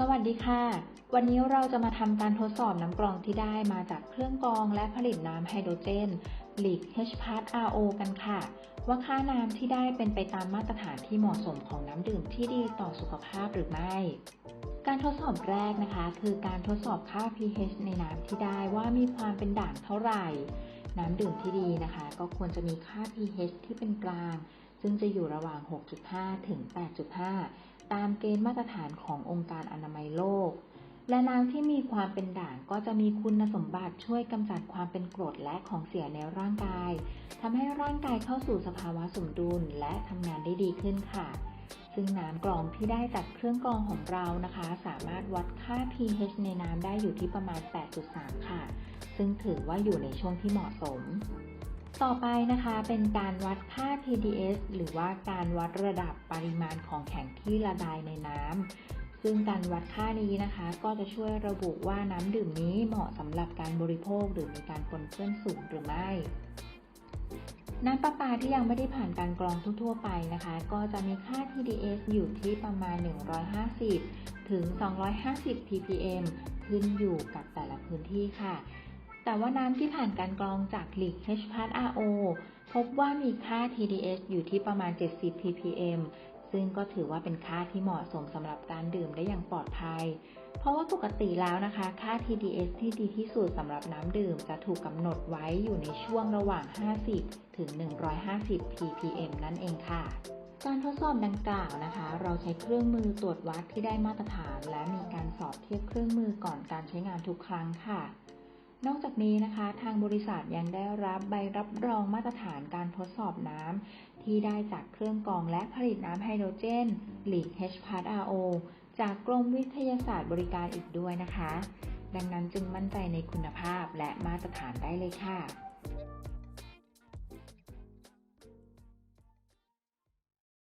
สวัสดีค่ะ วันนี้เราจะมาทำการทดสอบน้ำกรองที่ได้มาจากเครื่องกรองและผลิตน้ำไฮโดรเจน Leak H Part RO กันค่ะ ว่าค่าน้ำที่ได้เป็นไปตามมาตรฐานที่เหมาะสมของน้ำดื่มที่ดีต่อสุขภาพหรือไม่ การทดสอบแรกนะคะ คือการทดสอบค่า pH ในน้ำที่ได้ว่ามีความเป็นด่างเท่าไหร่ น้ำดื่มที่ดีนะคะ ก็ควรจะมีค่า pH ที่เป็นกลาง ซึ่งจะอยู่ระหว่าง 6.5 ถึง 8.5 ตามเกณฑ์มาตรฐานขององค์การอนามัยโลก และน้ำที่มีความเป็นด่างก็จะมีคุณสมบัติช่วยกำจัดความเป็นกรดและของเสียในร่างกายทำให้ร่างกายเข้าสู่สภาวะสมดุลและทำงานได้ดีขึ้นค่ะ ซึ่งน้ำกรองที่ได้จากเครื่องกรองของเรานะคะ สามารถวัดค่า pH ในน้ำได้อยู่ที่ประมาณ 8.3 ค่ะ ซึ่งถือว่าอยู่ในช่วงที่เหมาะสม ต่อไปนะคะเป็นการวัดค่า TDS หรือว่าการวัดระดับปริมาณของแข็งที่ละลายในน้ำซึ่งการวัดค่านี้นะคะ ก็จะช่วยระบุว่าน้ำดื่มนี้เหมาะสำหรับการบริโภคหรือมีการปนเปื้อนสูงหรือไม่น้ำประปาที่ยังไม่ได้ผ่านการกรองทั่ว ๆ ไปนะคะ ก็จะมีค่า TDS อยู่ที่ประมาณ 150 ถึง 250 ppm ขึ้นอยู่กับแต่ละพื้นที่ค่ะ แต่ว่าน้ำที่ผ่านการกรองจาก Leak H Part RO พบว่ามีค่า TDS อยู่ที่ประมาณ 70 ppm ซึ่งก็ถือว่าเป็นค่าที่เหมาะสมสำหรับการดื่มได้อย่างปลอดภัย เพราะว่าปกติแล้วนะคะ ค่า TDS ที่ดีที่สุดสำหรับน้ำดื่มจะถูกกำหนดไว้อยู่ในช่วงระหว่าง 50 ถึง 150 ppm นั่นเองค่ะ การทดสอบดังกล่าวนะคะ เราใช้เครื่องมือตรวจวัดที่ได้มาตรฐาน และมีการสอบเทียบเครื่องมือก่อนการใช้งานทุกครั้งค่ะ นอกจากนี้นะคะ ทางบริษัทยังได้รับใบรับรองมาตรฐานการทดสอบน้ำที่ได้จากเครื่องกรองและผลิตน้ำไฮโดรเจน Leak H Part RO จากกรมวิทยาศาสตร์บริการอีกด้วยนะคะ ดังนั้นจึงมั่นใจในคุณภาพและมาตรฐานได้เลยค่ะ